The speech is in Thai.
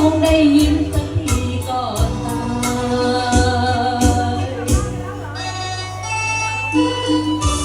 งได้ยินสัทีก็ตาย